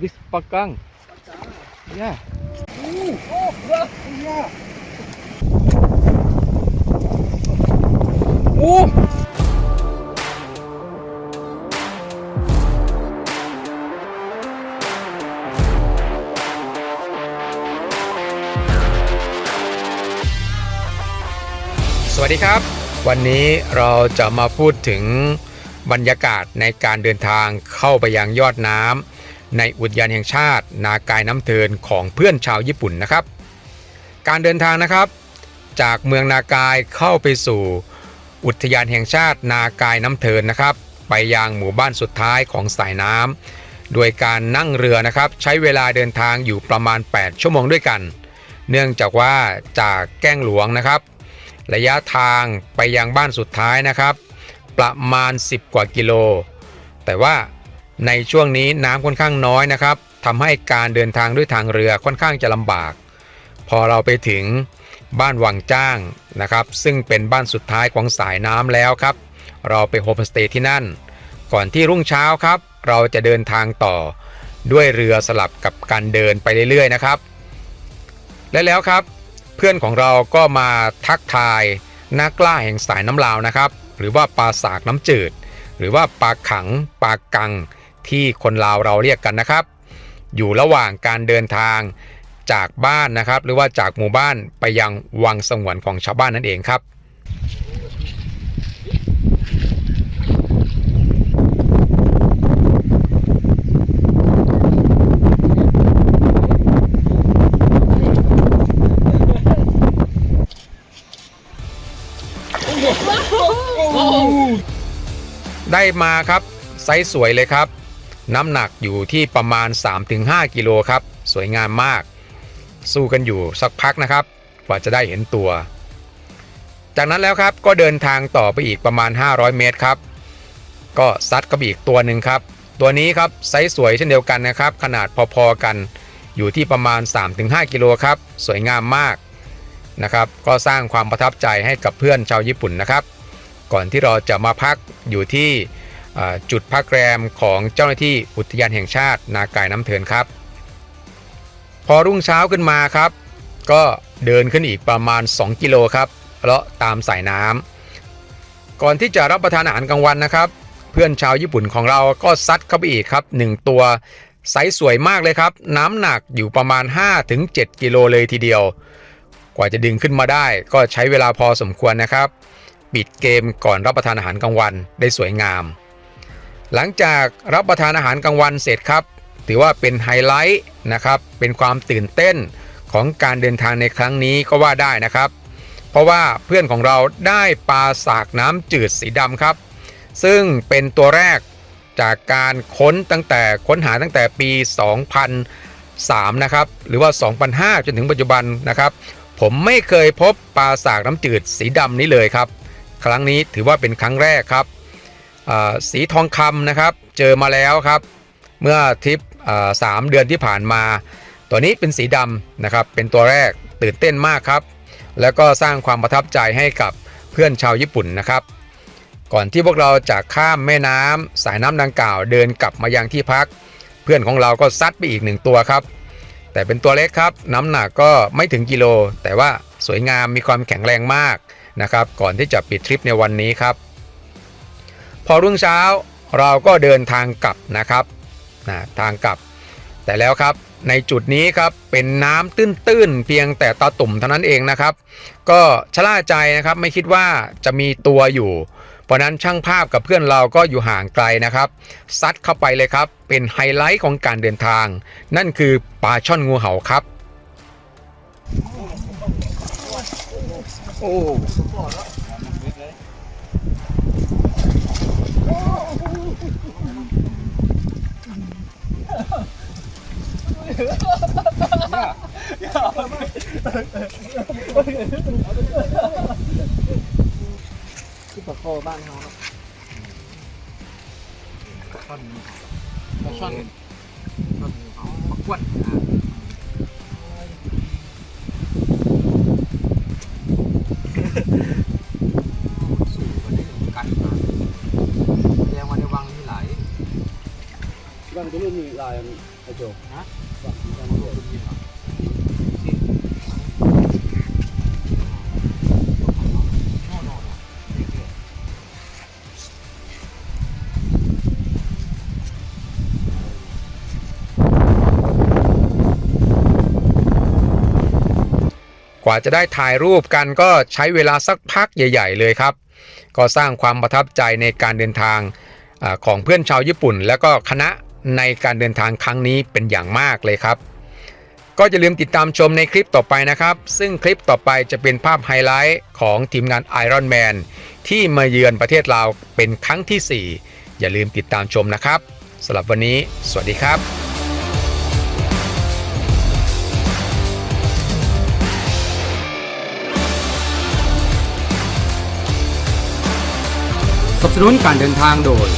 this pakang yeah oh สวัสดีครับ วันนี้เราจะมาพูดถึงบรรยากาศในการเดินทางเข้าไปยังยอดน้ำ ในอุทยานแห่งชาติ นากายน้ำเทินของเพื่อนชาวญี่ปุ่นนะครับ การเดินทางนะครับ จากเมืองนากายเข้าไปสู่ อุทยานแห่งชาติ นากายน้ำเทินนะครับ ไปยังหมู่บ้านสุดท้ายของสายน้ำโดยการนั่งเรือนะครับ ใช้เวลาเดินทางอยู่ประมาณ 8 ชั่วโมงด้วยกัน เนื่องจากว่าจากแก้งหลวงนะครับ ระยะทางไปยังบ้านสุดท้ายนะครับ ประมาณ 10 กว่ากิโล แต่ว่า ในช่วงนี้น้ำค่อนข้างน้อยนะครับทำให้การเดินทางด้วยทางเรือค่อนข้างจะลำบาก พอเราไปถึงบ้านวังจ้างนะครับ ซึ่งเป็นบ้านสุดท้ายของสายน้ำแล้วครับ เราไปโฮมสเตย์ที่นั่น ก่อนที่รุ่งเช้าครับ เราจะเดินทางต่อ ด้วยเรือสลับกับการเดินไปเรื่อยๆนะครับ และแล้วครับ เพื่อนของเราก็มาทักทายนักล้าแห่งสายน้ำลาวนะครับ หรือว่าปลาสากน้ำจืด หรือว่าปลาขังปลากัง ที่คนลาวเราเรียกกันนะครับ อยู่ระหว่างการเดินทางจากบ้านนะครับ หรือว่าจากหมู่บ้านไปยังวังสงวนของชาวบ้านนั่นเองครับได้มาครับไซส์สวยเลยครับ น้ำหนักอยู่ที่ประมาณ 3-5 กิโลครับ สวยงามมาก สู้กันอยู่สักพักนะครับ กว่าจะได้เห็นตัว จากนั้นแล้วครับก็เดินทางต่อไปอีกประมาณ 500 เมตรครับ ก็ซัดกับอีกตัวหนึ่งครับ ตัวนี้ครับไซส์สวยเช่นเดียวกันนะครับ ขนาดพอๆกัน อยู่ที่ประมาณ 3-5 กิโลครับ สวยงามมากนะครับ ก็สร้างความประทับใจให้กับเพื่อนชาวญี่ปุ่นนะครับ ก่อนที่เราจะมาพักอยู่ที่ จุดพักแรมของเจ้าหน้าที่อุทยานแห่งชาติ นากายน้ำเทินครับ พอรุ่งเช้าขึ้นมาครับ ก็เดินขึ้นอีกประมาณ 2 กิโลครับเลาะตามสายน้ำก่อนที่จะรับประทานอาหารกลางวันนะครับ เพื่อนชาวญี่ปุ่นของเราก็ซัดเข้าไปอีกครับ1ตัวไซส์สวยมากเลยครับ น้ำหนักอยู่ประมาณ 5-7 กิโลเลยทีเดียว กว่าจะดึงขึ้นมาได้ก็ใช้เวลาพอสมควรนะครับ ปิดเกมก่อนรับประทานอาหารกลางวันได้สวยงาม หลังจากรับประทานอาหารกลางวันเสร็จครับ ถือว่าเป็นไฮไลท์นะครับ เป็นความตื่นเต้นของการเดินทางในครั้งนี้ก็ว่าได้นะครับ เพราะว่าเพื่อนของเราได้ปลาสากน้ำจืดสีดำครับ ซึ่งเป็นตัวแรกจากการค้นตั้งแต่ค้นหาตั้งแต่ปี 2003 นะครับ หรือว่า 2005 จนถึงปัจจุบันนะครับ ผมไม่เคยพบปลาสากน้ำจืดสีดำนี้เลยครับ ครั้งนี้ถือว่าเป็นครั้งแรกครับ สีทองคำนะครับ เจอมาแล้วครับ เมื่อทริปสามเดือนที่ผ่านมา ตัวนี้เป็นสีดำนะครับ เป็นตัวแรกตื่นเต้นมากครับ แล้วก็สร้างความประทับใจให้กับเพื่อนชาวญี่ปุ่นนะครับ ก่อนที่พวกเราจะข้ามแม่น้ำสายน้ำดังกล่าวเดินกลับมายังที่พัก เพื่อนของเราก็ซัดไปอีกหนึ่งตัวครับ แต่เป็นตัวเล็กครับ น้ำหนักก็ไม่ถึงกิโล แต่ว่าสวยงามมีความแข็งแรงมากนะครับ ก่อนที่จะปิดทริปในวันนี้ครับ พอรุ่งเช้าเราก็เดินทางกลับนะครับนะทางกลับ แต่แล้วครับในจุดนี้ครับเป็นน้ำตื้นๆเพียงแต่ตาตุ่มเท่านั้นเองนะครับ ก็ชะล่าใจนะครับไม่คิดว่าจะมีตัวอยู่ เพราะนั้นช่างภาพกับเพื่อนเราก็อยู่ห่างไกลนะครับซัดเข้าไปเลยครับ เป็นไฮไลท์ของการเดินทาง นั่นคือปลาช่อนงูเห่าครับ โอ้ ที่ปะโคบ้านเขาเนาะท่อนปลาช่อนท่อนเขาประกวดสู่กันได้กันมาแสดงว่าในวังมีหลายบ้านก็ไม่มีลายไอ้ประโยคนะว่ามีกรเลือก กว่าจะได้ถ่ายรูปกันก็ใช้เวลาสักพักใหญ่ ๆ เลยครับ ก็สร้างความประทับใจในการเดินทางอของเพื่อนชาวญี่ปุ่น และก็คณะในการเดินทางครั้งนี้เป็นอย่างมากเลยครับ ก็อย่าลืมติดตามชมในคลิปต่อไปนะครับ ซึ่งคลิปต่อไปจะเป็นภาพไฮไลท์ของทีมงาน Iron Man ที่มาเยือนประเทศลาวเป็นครั้งทีสี่4 อย่าลืมติดตามชมนะครับสำหรับวันนี้ สวัสดีครับ นับสนุนการเดินทางโดย